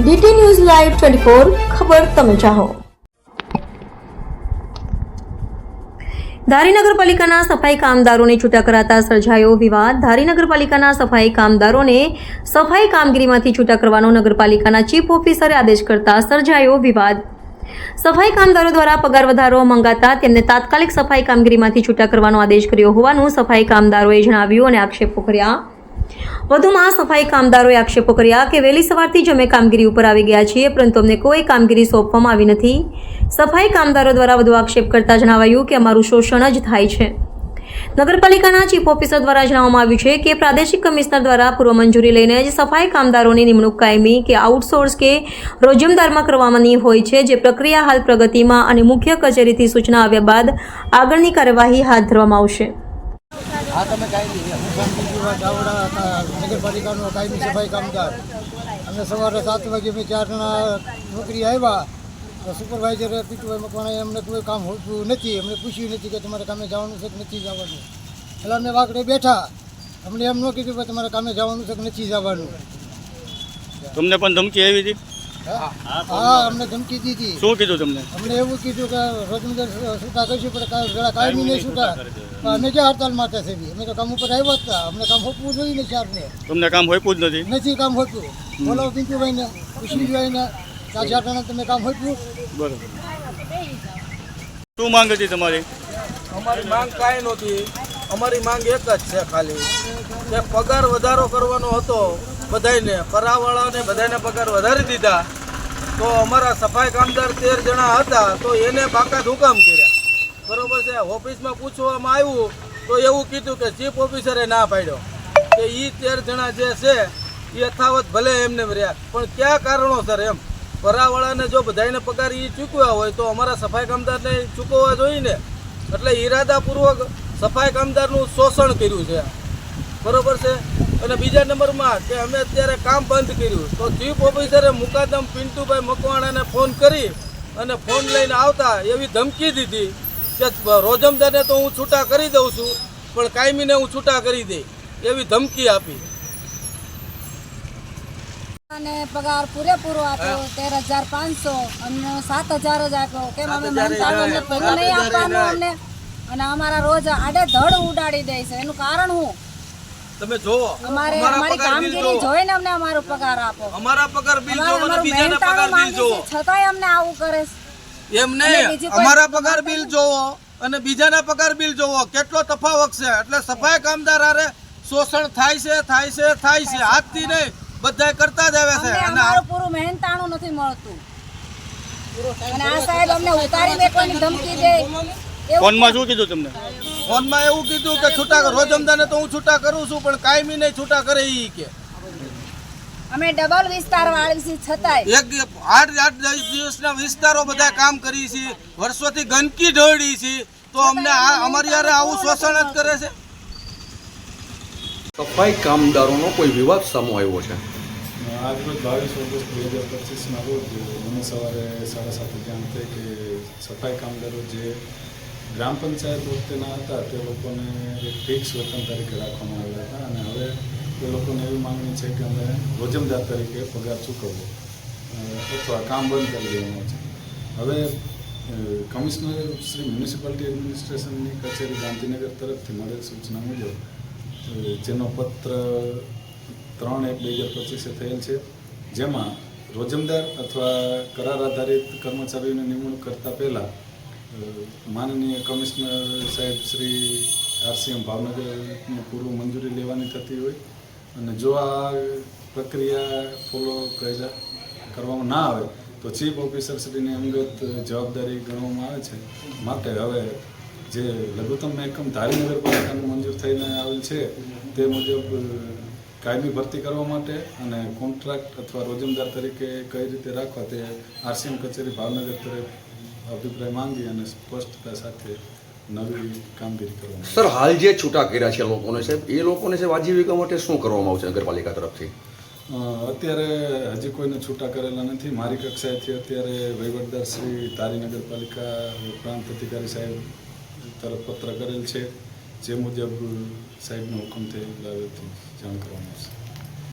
DT news live twenty four ખબર તમે ચાહો. ધારી નગરપાલિકાના સફાઈ કામદારોને છૂટા કરાતા સર્જાયો વિવાદ. ધારી નગરપાલિકાના સફાઈ કામદારોને સફાઈ કામગીરીમાંથી છૂટા કરવાનો નગરપાલિકાના ચીફ ઓફિસરે આદેશ કરતા સર્જાયો વિવાદ. સફાઈ કામદારો દ્વારા પગાર વધારો મંગાતા તેમને તાત્કાલિક સફાઈ કામગીરીમાંથી છૂટા કરવાનો આદેશ કર્યો હોવાનું સફાઈ કામદારોએ જણાવ્યું અને આક્ષેપો કર્યા. વધુમાં સફાઈ કામદારોએ આક્ષેપો કર્યા કે વહેલી સવારથી જ અમે કામગીરી ઉપર આવી ગયા છીએ, પરંતુ અમને કોઈ કામગીરી સોંપવામાં આવી નથી. સફાઈ કામદારો દ્વારા વધુ આક્ષેપ કરતા જણાવાયું કે અમારું શોષણ જ થાય છે. નગરપાલિકાના ચીફ ઓફિસર દ્વારા જણાવવામાં આવ્યું છે કે પ્રાદેશિક કમિશનર દ્વારા પૂર્વ મંજૂરી લઈને જ સફાઈ કામદારોની નિમણૂક કાયમી કે આઉટસોર્સ કે રોજમદારમાં કરવાની હોય છે, જે પ્રક્રિયા હાલ પ્રગતિમાં અને મુખ્ય કચેરીથી સૂચના આવ્યા બાદ આગળની કાર્યવાહી હાથ ધરવામાં આવશે. હા, તમે કાયમી હું શાંતિજીવા ચાવડા નગરપાલિકાનો કાયમી સફાઈ કામદાર. અમે સવારે સાત વાગે મેં ચાર જણા નોકરી આવ્યા. તો સુપરવાઇઝરે પીટુભાઈ મકવાણાએ અમને કોઈ કામ હોતું નથી. અમને પૂછ્યું નથી કે તમારે કામે જવાનું છે કે નથી જવાનું. એટલે અમે વાકડે બેઠા. અમને એમ ન કીધું કે તમારે કામે જવાનું છે કે નથી જવાનું. તમને પણ ધમકી આવી હતી? હા અમને ધમકી દીધી. શું કીધું તમને? અમને એવું કીધું કે રોજમદાર છૂટા કરશું પણ કાંઈ જરા કાયમી નહીં છૂટા અમે ક્યાં હડતાલ માટે છે? અમે તો કામ ઉપર આવ્યા હતા. અમને કામ હોપવું જોઈએ ને ચારને તમને કામ હોઈપું જ નથી? નથી કામ હોતું. બોલો પિંટુભાઈને કુશલીભાઈને ચાર ચાર જણા તમે કામ હોતું બરાબર. શું માંગ હતી તમારી? અમારી માંગ કાંઈ નહોતી. અમારી માંગ એક જ છે ખાલી. કે પગાર વધારો કરવાનો હતો બધાયને. કરાવાળાને બધાને પગાર વધારી દીધા. તો અમારા સફાઈ કામદાર તેર જણા હતા, તો એને બાકાત હુકામ કર્યા. બરોબર છે? ઓફિસમાં પૂછવામાં આવ્યું, તો એવું કીધું કે ચીફ ઓફિસરે ના પાડ્યો. કે એ તેર જણા જે છે એ યથાવત ભલે એમને રહ્યા પણ કયા કારણોસર એમ? કરાવાળાને જો બધાને પગાર એ ચૂકવ્યા હોય, તો અમારા સફાઈ કામદારને ચૂકવવા જોઈએ એટલે ઈરાદાપૂર્વક સફાઈ કામદારનું શોષણ કર્યું છે. બરોબર છે? અને બીજા નંબરમાં કે અમે અત્યારે કામ બંધ કર્યું. તો ચીફ ઓફિસરે મુકાદમ પિન્ટુભાઈ મકવાણાને ફોન કરી અને ફોન લઈને આવતા એવી ધમકી દીધી કે રોજમદારને તો હું છૂટા કરી દઉં છું પણ કાયમીને હું છૂટા કરી દઈ એવી ધમકી આપી. અને પગાર પૂરેપૂરો આપ્યો તેર હજાર પાંચસો અમને સાત હજાર જ આપ્યો. કેમ અમે અમને નહીં આપવાનો અમને. અને અમારા રોજ આડે ધડ ઉડાડી દે છે. એનું કારણ હું? તમે જોવો. અમારે અમારી પગાર કામગીરી જોવો. જોઈને અમને અમારો પગાર આપો. અમારા પગાર બિલ જોવો અને બીજાના પગાર બિલ જોવો. છતાંય અમને આવું કરે છે. એમ નહીં. અમારા પગાર બિલ જોવો અને બીજાના પગાર બિલ જોવો. કેટલો તફાવત છે. એટલે સફાઈ કામદાર હારે શોષણ થાય છે થાય છે થાય છે. હાથથી નહીં. બધા કરતા જ આવે છે. અને અમારું પૂરું મહેનતાણું નથી મળતું. અને આ સાહેબ અમને ઉતારી મેકવાની ધમકી દે. ફોનમાં શું કીધું તમને? ફોનમાં એવું કીધું કે છૂટા રોજમદાને તો હું છૂટા કરું છું પણ કાયમી નહીં છૂટા કરે ઈ કે. અમે ડબલ વિસ્તાર છતાંય. એક આઠ આઠ દસ દિવસના વિસ્તારો બધા કામ કરી છે વર્ષોથી ગંદકી ઢોળી છે તો અમને આ અમારી આવું શોષણ જ કરે છે. સફાઈ કામદારોનો કોઈ વિવાદ સામો આવ્યો છે? આજરોજ બાવીસ ઓગસ્ટ બે હજાર પચીસના રોજ મને સવારે સાડા સાતે જાણ થઈ કે સફાઈ કામદારો જે ગ્રામ પંચાયત વખતેના હતા, તે લોકોને એક ફિક્સ વેતન તરીકે રાખવામાં આવ્યા હતા અને હવે એ લોકોને એવી માંગણી છે કે અમે રોજમદાર તરીકે પગાર ચૂકવવો અથવા કામ બંધ કરી દેવાનું છે. હવે કમિશનર શ્રી મ્યુનિસિપાલિટી એડમિનિસ્ટ્રેશનની કચેરી ગાંધીનગર તરફથી મળેલ સૂચના મુજબ જેનો પત્ર ત્રણ એક બે હજાર પચીસે થયેલ છે, જેમાં રોજમદાર અથવા કરાર આધારિત કર્મચારીઓની નિમણૂક કરતાં પહેલાં માનનીય કમિશનર સાહેબ શ્રી આરસીએમ ભાવનગરની પૂર્વ મંજૂરી લેવાની થતી હોય અને જો આ પ્રક્રિયા ફોલો કરેલા કરવામાં ના આવે, તો ચીફ ઓફિસર શ્રીની અંગત જવાબદારી ગણવામાં આવે છે. માટે હવે જે લઘુત્તમ એકમ ધારી નગરપાલિકાનું મંજૂર થઈને આવેલ છે, તે મુજબ કાયમી ભરતી કરવા માટે અને કોન્ટ્રાક્ટ અથવા રોજમદાર તરીકે કઈ રીતે રાખવા તે આરસીએમ કચેરી ભાવનગર તરફ અભિપ્રાય માંગી અને સ્પષ્ટતા સાથે નવી કામગીરી કરવામાં સર હાલ જે છૂટા કર્યા છે લોકોને સાહેબ એ લોકોને સાહેબ આજીવિકા માટે શું કરવામાં આવશે નગરપાલિકા તરફથી? અત્યારે હજી કોઈને છૂટા કરેલા નથી. મારી કક્ષાએથી અત્યારે વહીવટદાર શ્રી તારી નગરપાલિકા પ્રાંત અધિકારી સાહેબ તરફ પત્ર કરેલ છે. જે મુજબ સાહેબનો હુકમ થયેલા જાણ કરવામાં આવશે.